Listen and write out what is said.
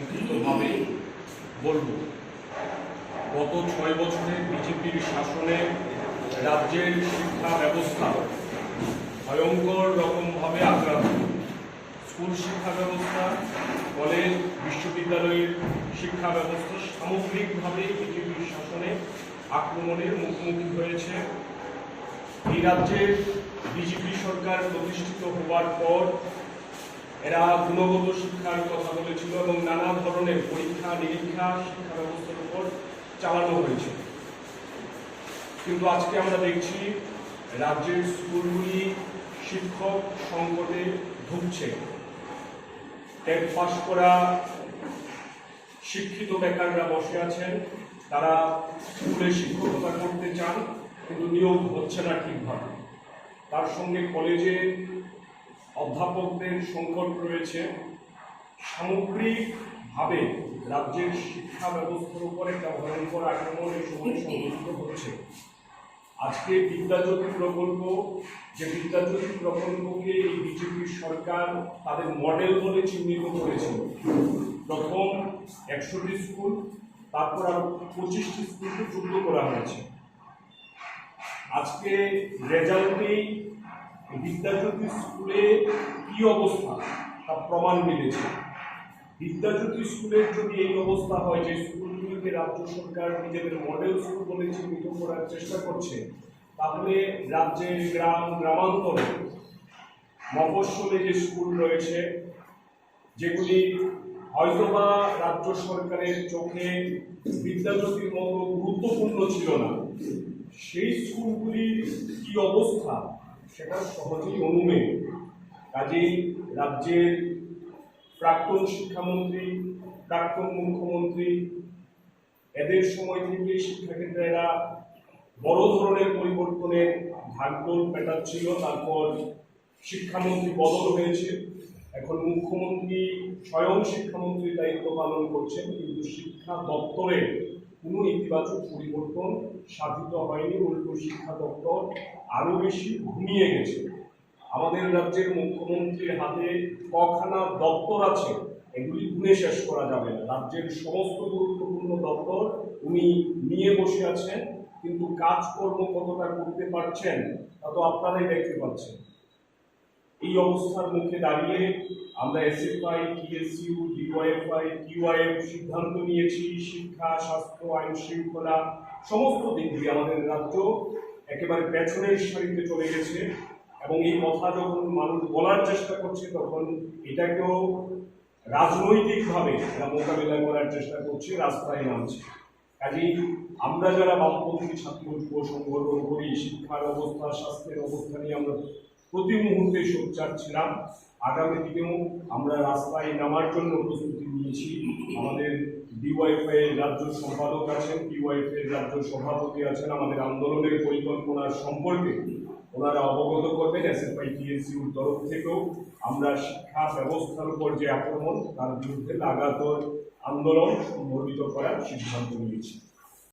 সংক্ষিপ্তভাবে বলব। গত ছয় বছরে বিজেপির শাসনে রাজ্যের শিক্ষা ব্যবস্থা ভয়ঙ্কর রকমভাবে আক্রান্ত। স্কুল শিক্ষা ব্যবস্থা, কলেজ, বিশ্ববিদ্যালয়ের শিক্ষা ব্যবস্থা সামগ্রিকভাবে বিজেপির শাসনে আক্রমণের মুখোমুখি হয়েছে। এই রাজ্যের বিজেপি সরকার প্রতিষ্ঠিত হওয়ার পর এরা গুণগত শিক্ষার কথা বলেছিল এবং নানা ধরনের পরীক্ষা, নিরীক্ষা শিক্ষা ব্যবস্থার উপর চালানো হয়েছে। কিন্তু আজকে আমরা দেখছি রাজ্যের স্কুলগুলি শিক্ষক সংকটে ভুগছে। টেট পাস করা শিক্ষিত বেকাররা বসে আছেন। তারা স্কুলে শিক্ষকতা করতে চান, কিন্তু নিয়োগ হচ্ছে না ঠিকভাবে। তার সঙ্গে কলেজে অধ্যাপকদের সংকট রয়েছে। সামগ্রিকভাবে রাজ্যের শিক্ষা ব্যবস্থার উপরে একটা ভয়ঙ্কর আক্রমণ এই সময় সংঘটিত হচ্ছে। আজকে বিদ্যাজ্যোতি প্রকল্প, যে বিদ্যাজ্যোতি প্রকল্পকে এই বিজেপি সরকার তাদের মডেল বলে চিহ্নিত করেছিল প্রথম একশোটি স্কুল, তারপর আরও পঁচিশটি স্কুলকে যুক্ত করা হয়েছে। আজকে রেজাল্টেই বিদ্যাজ্যোতি স্কুলে কি অবস্থা তা প্রমাণ মিলেছে। বিদ্যাজ্যোতি স্কুলের যদি এই অবস্থা হয় যে স্কুলগুলিকে রাজ্য সরকার নিজেদের মডেল স্কুল বলে চিহ্নিত করার চেষ্টা করছে, তাহলে রাজ্যের গ্রাম, গ্রামান্তরে মফস্বলে যে স্কুল রয়েছে, যেগুলি হয়তোবা রাজ্য সরকারের চোখে বিদ্যাজ্যোতির মতো গুরুত্বপূর্ণ ছিল না, সেই স্কুলগুলির কি অবস্থা সেটা সহজেই অনুমেয়। কাজেই রাজ্যের প্রাক্তন শিক্ষামন্ত্রী, প্রাক্তন মুখ্যমন্ত্রী, এদের সময় থেকে শিক্ষাক্ষেত্রে এরা বড় ধরনের পরিবর্তনের ভাগ্যল পেটাচ্ছিল তারপর শিক্ষামন্ত্রী বদল হয়েছে। এখন মুখ্যমন্ত্রী স্বয়ং শিক্ষামন্ত্রীর দায়িত্ব পালন করছেন, কিন্তু শিক্ষা দপ্তরে কোনো ইতিবাচক পরিবর্তন সাধিত হয়নি। উল্টো শিক্ষা দপ্তর আরও বেশি ঘুমিয়ে গেছে। আমাদের রাজ্যের মুখ্যমন্ত্রীর হাতে কখানা দপ্তর আছে, এগুলি গুণে শেষ করা যাবে না। রাজ্যের সমস্ত গুরুত্বপূর্ণ দপ্তর উনি নিয়ে বসে আছেন, কিন্তু কাজকর্ম কতটা করতে পারছেন তা তো আপনারাই দেখতে পাচ্ছেন। এই অবস্থার মুখে দাঁড়িয়ে আমরা এসএফআই টিএসইউ ডিওয়াইএফআই কিউআইএফ সিদ্ধান্ত নিয়েছি, শিক্ষা, স্বাস্থ্য, আইন শৃঙ্খলা, সমস্ত দিক দিয়ে আমাদের রাজ্য একেবারে পেছনের সারিতে চলে গেছে। এবং এই কথা যখন মানুষ বলার চেষ্টা করছে, তখন এটাকেও রাজনৈতিকভাবে এরা মোকাবিলা করার চেষ্টা করছে, রাস্তায় নামছে। কাজেই আমরা যারা বামপন্থী ছাত্র যুব সংগঠন করি, শিক্ষার অবস্থা, স্বাস্থ্যের অবস্থা নিয়ে আমরা প্রতি মুহূর্তে সোচ্চার ছিলাম। আগামী দিনেও আমরা রাস্তায় নামার জন্য প্রস্তুতি নিয়েছি। আমাদের ডিওয়াইফআই এর রাজ্য সম্পাদক আছেন ডিওয়াইফ এর রাজ্য সভাপতি আছেন। আমাদের আন্দোলনের পরিকল্পনার সম্পর্কে ওনারা অবগত করবেন এসএফআই টিএসসিউর তরফ থেকেও। আমরা শিক্ষা ব্যবস্থার উপর যে আক্রমণ, তার বিরুদ্ধে লাগাতার আন্দোলন সংগঠিত করার সিদ্ধান্ত নিয়েছি।